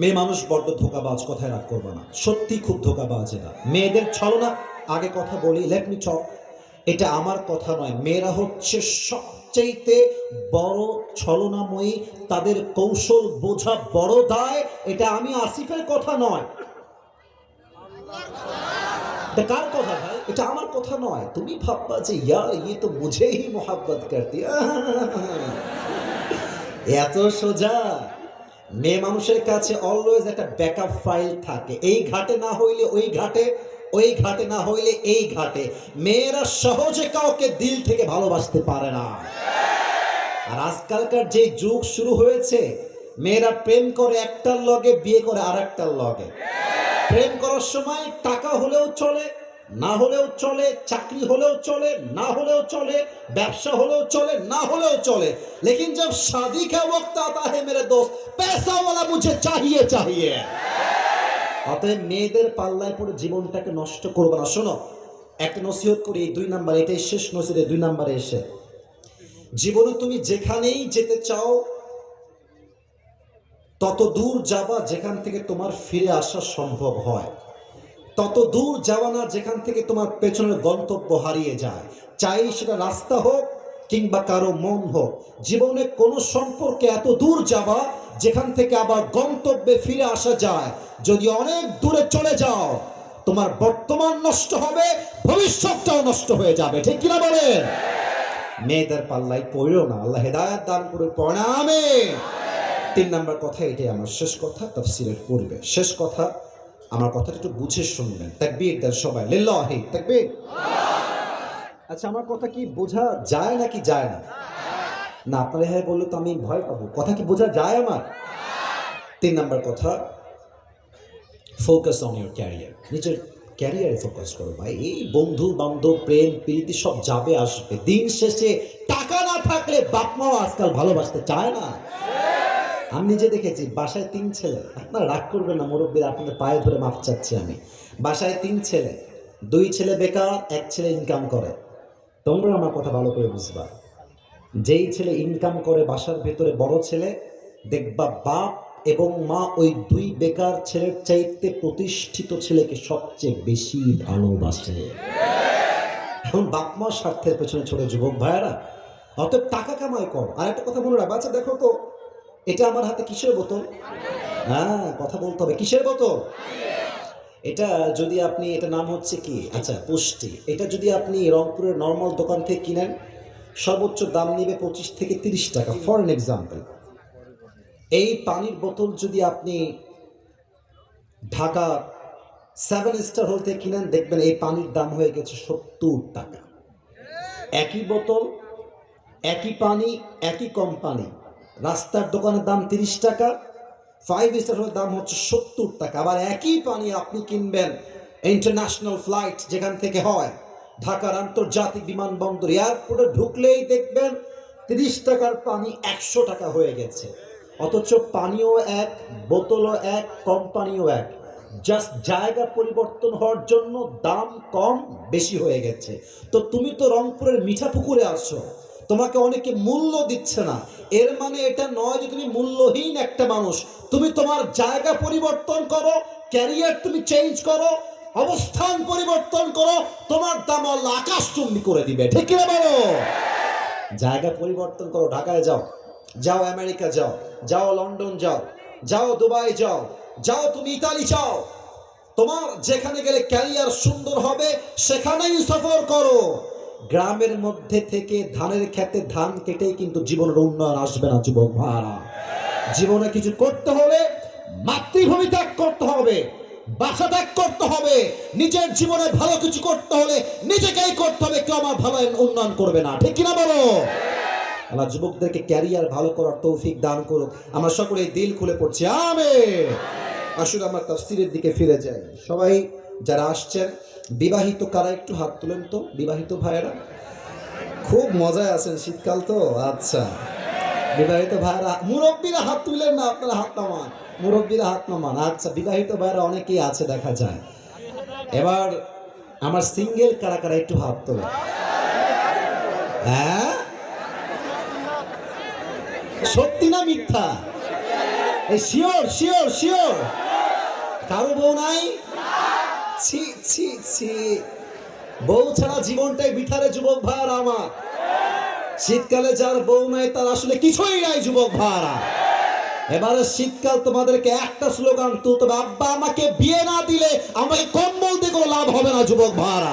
মেয়ে মানুষ বড্ড ধোকাবাজ, কথায় রাগ করবে না। সত্যি খুব ধোকাবাজ এরা। মেয়েদের ছলনা আগে কথা বলি লেট মি টক এটা আমার কথা নয়, মেয়েরা হচ্ছে সবচেয়েতে বড় ছলনাময়ী, তাদের কৌশল বোঝা বড় দায়, এটা আমি আসিফের কথা নয়। এটা কার কথা ভাই? এটা আমার কথা নয়। তুমি ভাববা যে, ইয়ার ইয়ে তো মুঝেই মোহাব্বত করতি। এত সোজা। মেয়ে মানুষের কাছে অলওয়েজ একটা ব্যাকআপ ফাইল থাকে। এই ঘাটে না হইলে ওই ঘাটে ওই ঘাটে না হইলে এই ঘাটে। মেয়েরা সহজে কাউকে দিল থেকে ভালোবাসতে পারে না। আর আজকালকার যে যুগ শুরু হয়েছে, মেয়েরা প্রেম করে একটার লগে, বিয়ে করে আর একটার লগে। প্রেম করার সময় টাকা হলেও চলে না হলেও চলে চাকরি হলেও চলে না হলেও চলে ব্যবসা হলেও চলে না হলেও চলে लेकिन जब शादी का वक्त आता है मेरे दोस्त पैसा वाला मुझे चाहिए चाहिए অতএব মেয়েদের পাল্লায় পড়ে জীবনটাকে নষ্ট করবে না শোনো একটা নসিহত করি এই দুই নাম্বার এটাই শেষ নসিহতে দুই নাম্বারে এসে জীবনে তুমি যেখানেই যেতে চাও তত দূর যাবা যেখান থেকে তোমার ফিরে আসা সম্ভব হয় তত দূর যাওয়া না, যেখান থেকে তোমার পেছনের গন্তব্য হারিয়ে যায়। চাই সেটা রাস্তা হোক কিংবা কারও মন হোক। জীবনে কোনো সম্পর্কে এত দূর যাওয়া, যেখান থেকে আবার গন্তব্যে ফিরে আসা যায়। যদি অনেক দূরে চলে যাও, তোমার বর্তমান নষ্ট হবে, ভবিষ্যৎটাও নষ্ট হয়ে যাবে। ঠিক কিনা বলেন? মেয়েদের পাল্লাই পড়েও না। আল্লাহ হেদায়ত দান করে প্রণামে তিন নাম্বার কথা, এটাই আমার শেষ কথা, তাফসিরের পূর্বে। শেষ কথা আমার কথাটা একটু বুঝে শুনবেন। তাকবীর দেন সবাই। লিল্লাহি, তাকবীর। আচ্ছা আমার কথা কি বোঝা যায় নাকি যায় না? না, আপনারা হ্যাঁ বললে তো আমি ভয় পাবো। কথা কি বোঝা যায় আমার? তিন নাম্বার কথা ফোকাস অন ইউর ক্যারিয়ার নিজের ক্যারিয়ারে ফোকাস করো ভাই। এই বন্ধু, বান্ধব, প্রেম, প্রীতি সব যাবে, আসবে। দিন শেষে টাকা না থাকলে বাপ মাও আজকাল ভালোবাসতে চায় না। আমি নিজে দেখেছি, বাসায় তিন ছেলে। আপনারা রাগ করবেন না, মুরব্বীরা, আপনাদের পায়ে ধরে মাপ চাচ্ছি আমি। বাসায় তিন ছেলে, দুই ছেলে বেকার, এক ছেলে ইনকাম করে। তোমরা আমার কথা ভালো করে বুঝবা। যেই ছেলে ইনকাম করে বাসার ভেতরে বড় ছেলে, দেখবা বাপ এবং মা ওই দুই বেকার ছেলের চাইতে প্রতিষ্ঠিত ছেলেকে সবচেয়ে বেশি ভালোবাসে। এখন বাপ মা স্বার্থের পেছনে ছোট যুবক ভাইয়ারা, অতএব টাকা কামাই কম আর একটা কথা মনে রাখবা। আচ্ছা দেখো তো এটা আমার হাতে কিসের বোতল? হ্যাঁ কথা বলতে হবে। কিসের বোতল? এটা যদি আপনি, এটা নাম হচ্ছে কি? আচ্ছা পুষ্টি। এটা যদি আপনি রংপুরের নর্মাল দোকান থেকে কিনেন, সর্বোচ্চ দাম নেবে পঁচিশ থেকে তিরিশ টাকা ফর এন এক্সাম্পল এই পানির বোতল যদি আপনি ঢাকা সেভেন স্টার হোল থেকে কিনেন, দেখবেন এই পানির দাম হয়ে গেছে সত্তর টাকা। একই বোতল, একই পানি, একই কোম্পানি রাস্তার দোকানের দাম তিরিশ টাকা ফাইভ স্টার দাম হচ্ছে সত্তর টাকা। আবার একই পানি আপনি কিনবেন ইন্টারন্যাশনাল ফ্লাইট যেখান থেকে হয়, ঢাকার আন্তর্জাতিক বিমানবন্দর। এয়ারপোর্টে ঢুকলেই দেখবেন তিরিশ টাকার পানি একশো টাকা হয়ে গেছে। অথচ পানিও এক, বোতলও এক, কোম্পানিও এক। জাস্ট জায়গা পরিবর্তন হওয়ার জন্য দাম কম, বেশি হয়ে গেছে। তো তুমি তো রংপুরের মিঠা পুকুরে আছো। তোমাকে অনেকে মূল্য দিচ্ছে না। এর মানে এটা নয় যে তুমি মূল্যহীন একটা মানুষ। তুমি তোমার জায়গা পরিবর্তন করো ক্যারিয়ার তুমি চেঞ্জ করো, অবস্থান পরিবর্তন করো, তোমার দাম আকাশ চুম্বি করে দিবে। ঠিক কিনা বলো? জায়গা পরিবর্তন করো, ঢাকায় যাও। যাও আমেরিকা যাও। যাও লন্ডন যাও। যাও দুবাই যাও। যাও তুমি ইতালি যাও। তোমার যেখানে গেলে ক্যারিয়ার সুন্দর হবে, সেখানেই সফর করো। গ্রামের মধ্যে থেকে ধানের খেতে ধান কেটেই কিন্তু জীবনের উন্নয়ন আসবে না, যুবক ভাড়া জীবনে কিছু করতে হলে মাতৃভূমি ত্যাগ করতে হবে, বাসা ত্যাগ করতে হবে, নিজের জীবনে ভালো কিছু করতে হলে নিজেকেই করতে হবে, কেউ আমার ভালো উন্নয়ন করবে না। ঠিক কিনা বলো? আল্লাহ যুবকদেরকে ক্যারিয়ার ভালো করার তৌফিক দান করুক। আমরা সকলে দিল খুলে পড়ছি। আমে আসলে আমার তাফসিরের দিকে ফিরে যাই। সবাই যারা আসছেন বিবাহিত কারা একটু হাত তুলেন তো? বিবাহিত ভাইয়েরা? খুব মজায় আছেন শীতকাল তো? আচ্ছা। বিবাহিত ভাইয়েরা, মুরব্বীরা হাত তুলেন না আপনারা, হাত নামান। মুরব্বীরা হাত নামান। আচ্ছা বিবাহিত ভাইয়েরা অনেকেই আছে দেখা যায়। এবার আমার সিঙ্গেল কারা কারা একটু হাত তোলে হ্যাঁ? সত্যি না মিথ্যা? এই শিওর শিওর শিওর। কারও বউ নাই? ছি ছি ছি। বউ ছাড়া জীবনটাই বিঠারে যুবক ভাইয়ারা আমার। শীতকালে যার বউ নাই, তার আসলে কিছুই নাই যুবক ভাইয়ারা এবারে শীতকাল তোমাদেরকে একটা স্লোগান তুলতে হবে, আব্বা, আমাকে বিয়ে না দিলে আমাকে কম্বল দিয়ে কোনো লাভ হবে না যুবক ভাইয়ারা